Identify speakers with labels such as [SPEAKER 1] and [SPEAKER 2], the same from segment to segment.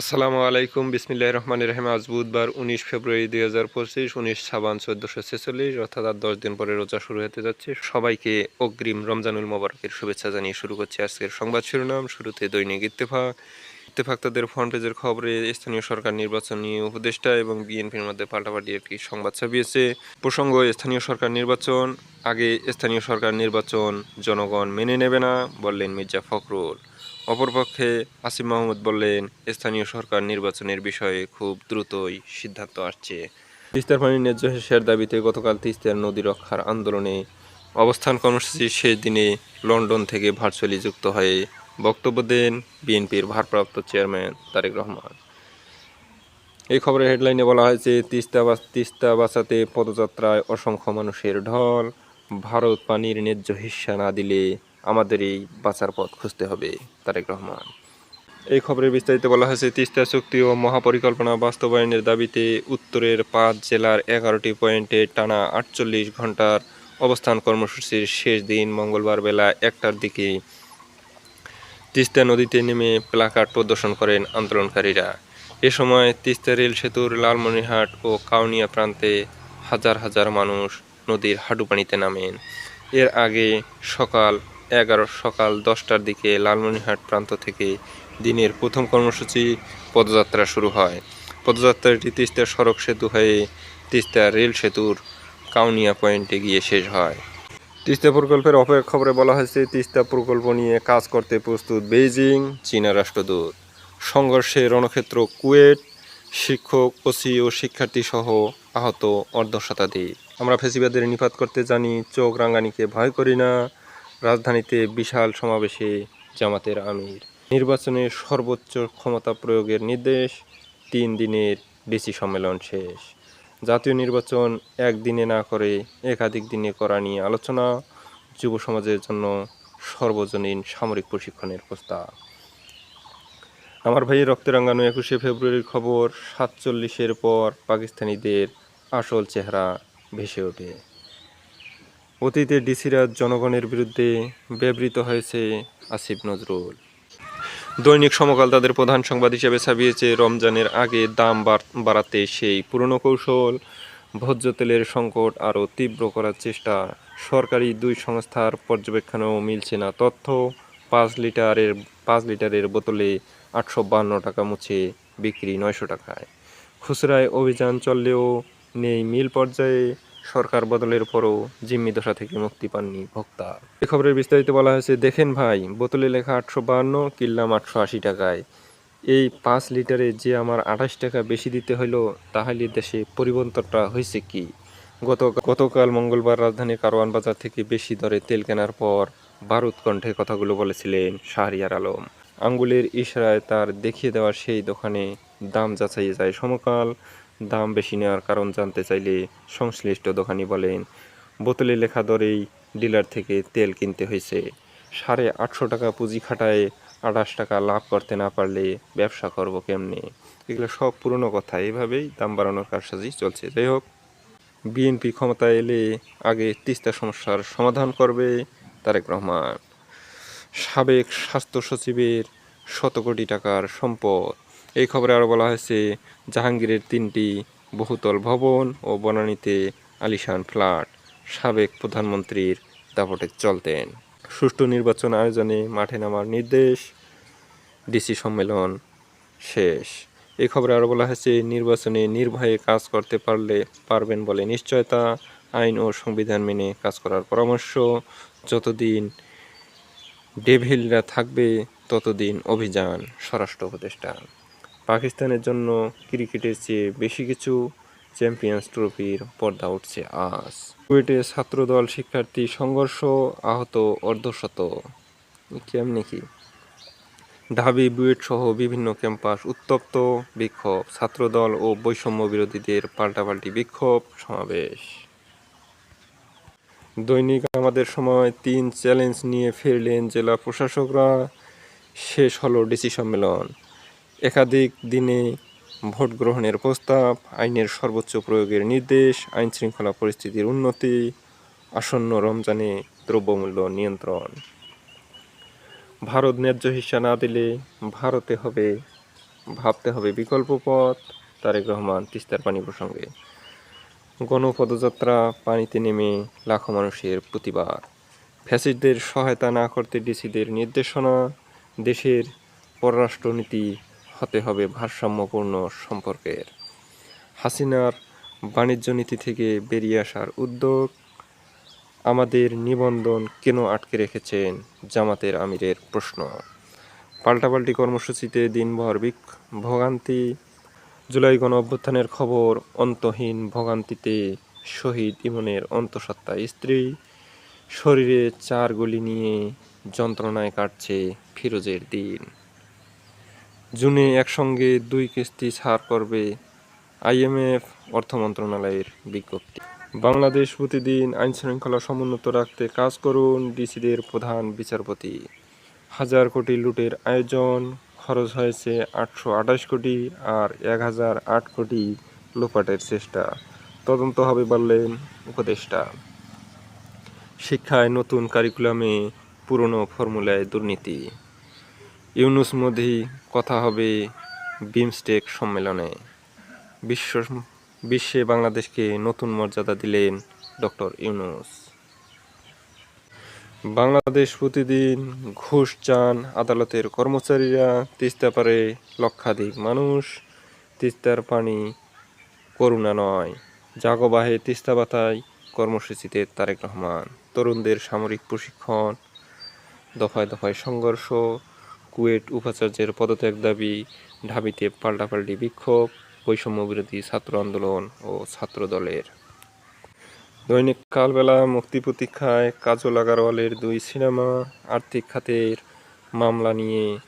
[SPEAKER 1] আসসালামু আলাইকুম বিসমিল্লাহ রহমান রহিম। আজ বুধবার উনিশ ফেব্রুয়ারি দুই হাজার পঁচিশ, উনিশ সাবান চোদ্দোশো ছেচল্লিশ, অর্থাৎ আর দশ দিন পরে রোজা শুরু হতে যাচ্ছে। সবাইকে অগ্রিম রমজানুল মোবারকের শুভেচ্ছা জানিয়ে শুরু করছে আজকের সংবাদ শিরোনাম। শুরুতে দৈনিক ইত্তেফাক ইত্তেফাক তাদের ফ্রন্ট পেজের খবরে স্থানীয় সরকার নির্বাচন নিয়ে উপদেষ্টা এবং বিএনপির মধ্যে পাল্টাপাল্টি একটি সংবাদ ছাপিয়েছে। প্রসঙ্গ, স্থানীয় সরকার নির্বাচন। আগে স্থানীয় সরকার নির্বাচন জনগণ মেনে নেবে না, বললেন মির্জা ফখরুল। অপরপক্ষে আসিম মাহমুদ বললেন, স্থানীয় সরকার নির্বাচনের বিষয়ে খুব দ্রুতই সিদ্ধান্ত আসছে। তিস্তার পানির ন্যায্য শেষের দাবিতে গতকাল তিস্তার নদী রক্ষার আন্দোলনে অবস্থান কর্মসূচির শেষ দিনে লন্ডন থেকে ভার্চুয়ালি যুক্ত হয়ে বক্তব্য দেন বিএনপির ভারপ্রাপ্ত চেয়ারম্যান তারেক রহমান। এই খবরের হেডলাইনে বলা হয়েছে, তিস্তা তিস্তা বাঁচাতে পদযাত্রায় অসংখ্য মানুষের ঢল, ভারত পানির ন্যায্য হিস্সা না দিলে আমাদের এই বাঁচার পথ খুঁজতে হবে, তারেক রহমান। এই খবরের বিস্তারিত বলা হয়েছে, তিস্তা চুক্তি ও মহাপরিকল্পনা বাস্তবায়নের দাবিতে উত্তরের পাঁচ জেলার এগারোটি পয়েন্টে টানা আটচল্লিশ ঘণ্টার অবস্থান কর্মসূচির শেষ দিন মঙ্গলবার বেলা একটার দিকে তিস্তা নদীতে নেমে প্লাকার্ড প্রদর্শন করেন আন্দোলনকারীরা। এ সময় তিস্তা রেল সেতুর লালমনিরহাট ও কাউনিয়া প্রান্তে হাজার হাজার মানুষ নদীর হাঁটুপানিতে নামেন। এর আগে সকাল এগারো সকাল দশটার দিকে লালমনিরহাট প্রান্ত থেকে দিনের প্রথম কর্মসূচি পদযাত্রা শুরু হয়। পদযাত্রাটি তিস্তা সড়ক সেতু হয়ে তিস্তা রেল সেতুর কাউনিয়া পয়েন্টে গিয়ে শেষ হয়। তিস্তা প্রকল্পের অপর খবরে বলা হয়েছে, তিস্তা প্রকল্প নিয়ে কাজ করতে প্রস্তুত বেইজিং, চীনা রাষ্ট্রদূত। সংঘর্ষে রণক্ষেত্র কুয়েট, শিক্ষক, ওসি ও শিক্ষার্থী সহ আহত অর্ধ শতাধিক। আমরা ফেসিবাদের নিপাত করতে জানি, চোখ রাঙ্গানিকে ভয় করি না। রাজধানীতে বিশাল সমাবেশে জামাতের আমির। নির্বাচনে সর্বোচ্চ ক্ষমতা প্রয়োগের নির্দেশ, তিন দিনের ডিসি সম্মেলন শেষ। জাতীয় নির্বাচন একদিনে না করে একাধিক দিনে করা নিয়ে আলোচনা, যুব সমাজের জন্য সর্বজনীন সামরিক প্রশিক্ষণের প্রস্তাব। আমার ভাই রক্তে রাঙ্গানো একুশে ফেব্রুয়ারির খবর, সাতচল্লিশের পর পাকিস্তানিদের আসল চেহারা ভেসে ওঠে। অতীতে ডিসিরা জনগণের বিরুদ্ধে ব্যবহৃত হয়েছে আসিফ নজরুল। দৈনিক সমকাল তাদের প্রধান সংবাদ হিসেবে ছাপিয়েছে রমজানের আগে দাম বাড়াতে সেই পুরনো কৌশল, ভোজ্য তেলের সংকট আরও তীব্র করার চেষ্টা, সরকারি দুই সংস্থার পর্যবেক্ষণেও মিলছে না তথ্য, পাঁচ লিটারের পাঁচ লিটারের বোতলে আটশো বান্ন টাকা মুছে বিক্রি নয়শো টাকায়। খুচরায় অভিযান চললেও নেই মিল পর্যায়ে সরকার বদলের পরও জিম্মি দশা থেকে মুক্তি পাননি ভোক্তা। এ খবরের বিস্তারিত বলা হয়েছে, দেখেন ভাই, বোতলে লেখা আটশো বাহান্ন কিনলাম আটশো আশি টাকায়। এই পাঁচ লিটারে যে আমার আঠাশ টাকা বেশি দিতে হলো তাহলে দেশে পরিবর্তনটা হয়েছে কি? গত, গতকাল মঙ্গলবার রাজধানীর কারওয়ান বাজার থেকে বেশি দরে তেল কেনার পর বারুদ কণ্ঠে কথাগুলো বলেছিলেন শাহরিয়ার আলম। আঙ্গুলের ইশারায় তার দেখিয়ে দেওয়া সেই দোকানে দাম যাচাই যায় সমকাল। দাম বেশি নেওয়ার কারণ জানতে চাইলে সংশ্লিষ্ট দোকানি বলেন, বোতলে লেখা দরেই ডিলার থেকে তেল কিনতে হয়েছে। সাড়ে আটশো টাকা পুঁজি খাটায় আঠাশ টাকা লাভ করতে না পারলে ব্যবসা করব কেমনে? এগুলো সব পুরনো কথা, এভাবেই দাম বাড়ানোর কারসাজি চলছে। যাই হোক, বিএনপি ক্ষমতায় এলে আগে তিস্তা সমস্যার সমাধান করবে তারেক রহমান। সাবেক স্বাস্থ্য সচিবের শত কোটি টাকার সম্পদ এই খবরে আরও বলা হয়েছে, জাহাঙ্গীরের তিনটি বহুতল ভবন ও বনানীতে আলিশান ফ্ল্যাট, সাবেক প্রধানমন্ত্রীর দাপটে চলতেন। সুষ্ঠু নির্বাচন আয়োজনে মাঠে নামার নির্দেশ, ডিসি সম্মেলন শেষ। এই খবরে আরও বলা হয়েছে, নির্বাচনে নির্ভয়ে কাজ করতে পারলে পারবেন বলে নিশ্চয়তা, আইন ও সংবিধান মেনে কাজ করার পরামর্শ। যতদিন ডেভিলরা থাকবে, ততদিন অভিযান স্বরাষ্ট্র উপদেষ্টা। পাকিস্তানের জন্য ক্রিকেটের চেয়ে বেশি কিছু চ্যাম্পিয়ন্স ট্রফির পর্দা উঠছে আজ। কুয়েটে ছাত্রদল শিক্ষার্থী সংঘর্ষ আহত অর্ধশত। কেমনি কি? ঢাবি, বুয়েট সহ বিভিন্ন ক্যাম্পাস উত্তপ্ত। বিক্ষোভ, ছাত্রদল ও বৈষম্য বিরোধীদের পাল্টাপাল্টি বিক্ষোভ সমাবেশ। দৈনিক আমাদের সময় তিন চ্যালেঞ্জ নিয়ে ফিরলেন জেলা প্রশাসকরা। শেষ হলো ডিসি সম্মেলন। একাধিক দিনে ভোট গ্রহণের প্রস্তাব, আইনের সর্বোচ্চ প্রয়োগের নির্দেশ আইন শৃঙ্খলা পরিস্থিতির উন্নতি, আসন্ন রমজানে দ্রব্যমূল্য নিয়ন্ত্রণ। ভারত ন্যায্য হিস্সা না দিলে ভারতে হবে, ভাবতে হবে বিকল্প পথ, তারেক রহমান তিস্তার পানি প্রসঙ্গে। গণপদযাত্রা, পানিতে নেমে লাখো মানুষের প্রতিবাদ। ফ্যাসিস্টদের সহায়তা না করতে ডিসিদের নির্দেশনা, দেশের পররাষ্ট্রনীতি হতে হবে ভারসাম্যপূর্ণ সম্পর্কের। হাসিনার বাণিজ্য নীতি থেকে বেরিয়ে আসার উদ্যোগ আমাদের নিবন্ধন কেন আটকে রেখেছেন জামাতের আমিরের প্রশ্ন? পাল্টাপাল্টি কর্মসূচিতে দিনভর বিক- ভোগান্তি। জুলাই গণ অভ্যুত্থানের খবর, অন্তহীন ভোগান্তিতে শহীদ ইমনের অন্তঃসত্ত্বা স্ত্রী। শরীরে চার গুলি নিয়ে যন্ত্রণায় কাটছে ফিরোজের দিন। জুনে একসঙ্গে দুই কিস্তি ছাড় করবে আইএমএফ অর্থ মন্ত্রণালয়ের বিজ্ঞপ্তি। বাংলাদেশ প্রতিদিন আইন শৃঙ্খলা সমুন্নত রাখতে কাজ করুন ডিসিদের প্রধান বিচারপতি। হাজার কোটি লুটের আয়োজন, খরচ হয়েছে আটশো আঠাশ কোটি আর এক হাজার আট কোটি লোপাটের চেষ্টা। তদন্ত হবে বললেন উপদেষ্টা। শিক্ষায় নতুন কারিকুলামে পুরনো ফর্মুলায় দুর্নীতি। ইউনুস মোদি কথা হবে বিমস্টেক সম্মেলনে। বিশ্ব বিশ্বে বাংলাদেশকে নতুন মর্যাদা দিলেন ডক্টর ইউনুস। বাংলাদেশ প্রতিদিন ঘুষ, চান আদালতের কর্মচারীরা তিস্তা পারে লক্ষাধিক মানুষ। তিস্তার পানি করুণা নয়। জাগবাহে তিস্তা বাতায় কর্মসূচিতে তারেক রহমান। তরুণদের সামরিক প্রশিক্ষণ, দফায় দফায় সংঘর্ষ কুয়েট উপাচার্যের পদত্যাগ দাবি, ঢাবিতে পাল্টাপাল্টি বিক্ষোভ, বৈষম্য বিরোধী ছাত্র আন্দোলন ও ছাত্র দলের। দৈনিক কালবেলা মুক্তি প্রতীক্ষায় কাজল আগারওয়ালের দুই সিনেমা আর্থিক খাতের মামলা নিয়ে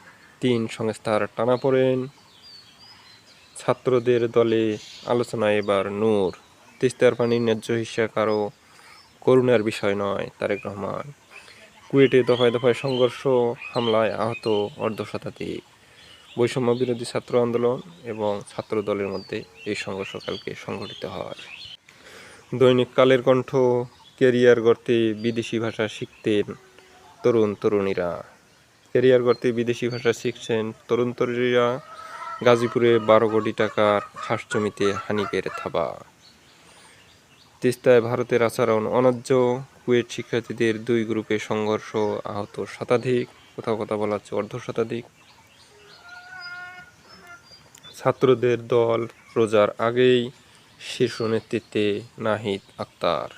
[SPEAKER 1] তিন সংস্থার টানাপোড়েন ছাত্রদের দলে আলোচনায় এবার নূর। তিস্তার পানির ন্যায্য হিসা কারও করুণার বিষয় নয়, তারেক রহমান। কুয়েটে দফায় দফায় সংঘর্ষ, হামলায় আহত অর্ধ অর্ধশতাধিক বৈষম্য বিরোধী ছাত্র আন্দোলন এবং ছাত্র দলের মধ্যে এই সংঘর্ষকালকে সংঘটিত হয়। দৈনিক কালের কণ্ঠ কেরিয়ার গড়তে বিদেশি ভাষা শিখতেন তরুণ তরুণীরা। কেরিয়ার গড়তে বিদেশি ভাষা শিখছেন তরুণ তরুণীরা। গাজীপুরে বারো কোটি টাকার খাস জমিতে হানিকের থাবা। তিস্তায় ভারতের আচরণ অন্যায্য কুয়েট শিক্ষার্থীদের দুই গ্রুপে সংঘর্ষ আহত শতাধিক, কোথাও কথা বলা হচ্ছে অর্ধ শতাধিক। ছাত্রদের দল রোজার আগেই শীর্ষ নেতৃত্বে নাহিদ আক্তার।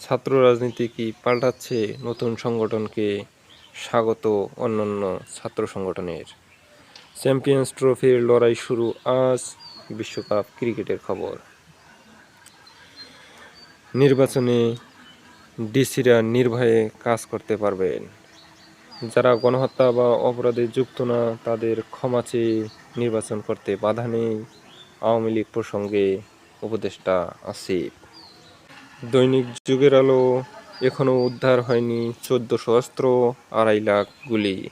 [SPEAKER 1] ছাত্র রাজনীতি কি পাল্টাচ্ছে? নতুন সংগঠনকে স্বাগত অন্যান্য ছাত্র সংগঠনের। চ্যাম্পিয়ন্স ট্রফির লড়াই শুরু আজ, বিশ্বকাপ ক্রিকেটের খবর। নির্বাচনে ডিসিরা নির্ভয়ে কাজ করতে পারবেন। যারা গণহত্যা বা অপরাধে যুক্ত না, তাদের ক্ষমা চেয়ে নির্বাচন করতে বাধা নেই। আওয়ামী লীগ প্রসঙ্গে উপদেষ্টা আসিফ। দৈনিক যুগের আলো এখনও উদ্ধার হয়নি চোদ্দশো অস্ত্র, আড়াই লাখ গুলি।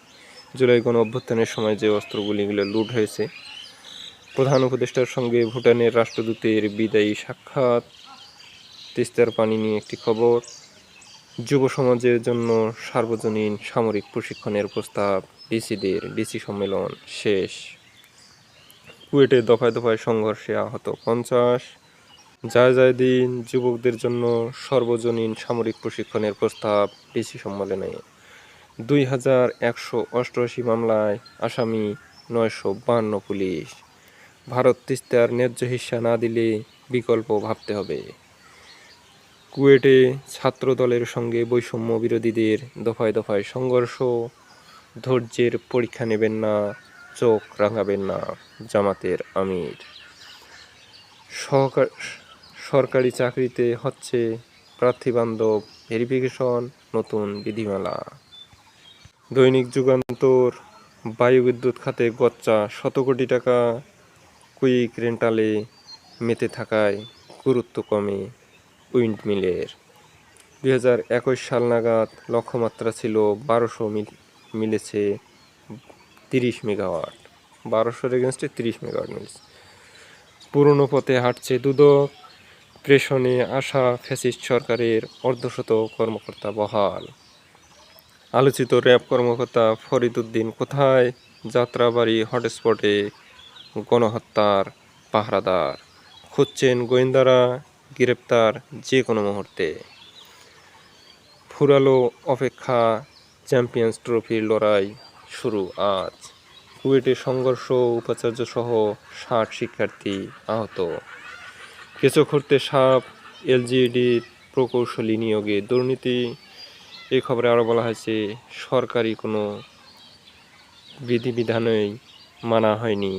[SPEAKER 1] জুলাই গণ অভ্যুত্থানের সময় যে অস্ত্রগুলিগুলো লুট হয়েছে। প্রধান উপদেষ্টার সঙ্গে ভুটানের রাষ্ট্রদূতের বিদায়ী সাক্ষাৎ। তিস্তার পানি নিয়ে একটি খবর। যুব সমাজের জন্য সার্বজনীন সামরিক প্রশিক্ষণের প্রস্তাব, ডিসিদের ডিসি সম্মেলন শেষ। কুয়েটে দফায় দফায় সংঘর্ষে আহত পঞ্চাশ। যায় যায় দিন যুবকদের জন্য সর্বজনীন সামরিক প্রশিক্ষণের প্রস্তাব ডিসি সম্মেলনে। দুই হাজার একশো অষ্টআশি মামলায় আসামি, নয়শো বান্ন পুলিশ। ভারত তিস্তার ন্যায্য হিস্সা না দিলে বিকল্প ভাবতে হবে। কুয়েটে ছাত্র দলের সঙ্গে বৈষম্য বিরোধীদের দফায় দফায় সংঘর্ষ। ধৈর্যের পরীক্ষা নেবেন না, চোখ রাঙাবেন না জামাতের আমির। সরকারি চাকরিতে হচ্ছে প্রার্থীবান্ধব ভেরিফিকেশন, নতুন বিধিমালা। দৈনিক যুগান্তর, বায়ুবিদ্যুৎ খাতে গচ্চা শত কোটি টাকা, কুইক রেন্টালে মেতে থাকায় গুরুত্ব কমে। উইন্ড মিলের। দুই হাজার একুশ সাল নাগাদ লক্ষ্যমাত্রা ছিল বারোশো মিল, মিলেছে তিরিশ মেগাওয়াট। বারোশোর এগেনস্টে তিরিশ মেগাওয়াট মিলেছে। পুরনো পথে হাঁটছে দুদক, প্রেষণে আসা ফ্যাসিস্ট সরকারের অর্ধশত কর্মকর্তা বহাল। আলোচিত র্যাব কর্মকর্তা ফরিদ উদ্দিন, কোথায়? যাত্রাবাড়ি হটস্পটে গণহত্যার পাহারাদার। খুঁজছেন গোয়েন্দারা গ্রেপ্তার যে কোনো মুহূর্তে। ফুরালো অপেক্ষা চ্যাম্পিয়ন্স ট্রফির লড়াই শুরু আজ। কুয়েটে সংঘর্ষ, উপাচার্য সহ ষাট শিক্ষার্থী আহত। কেঁচো খুঁড়তে সাপ এলজিইডির প্রকৌশলী নিয়োগে দুর্নীতি। এই খবরে আরও বলা হয়েছে, সরকারি কোনো বিধিবিধানই মানা হয়নি।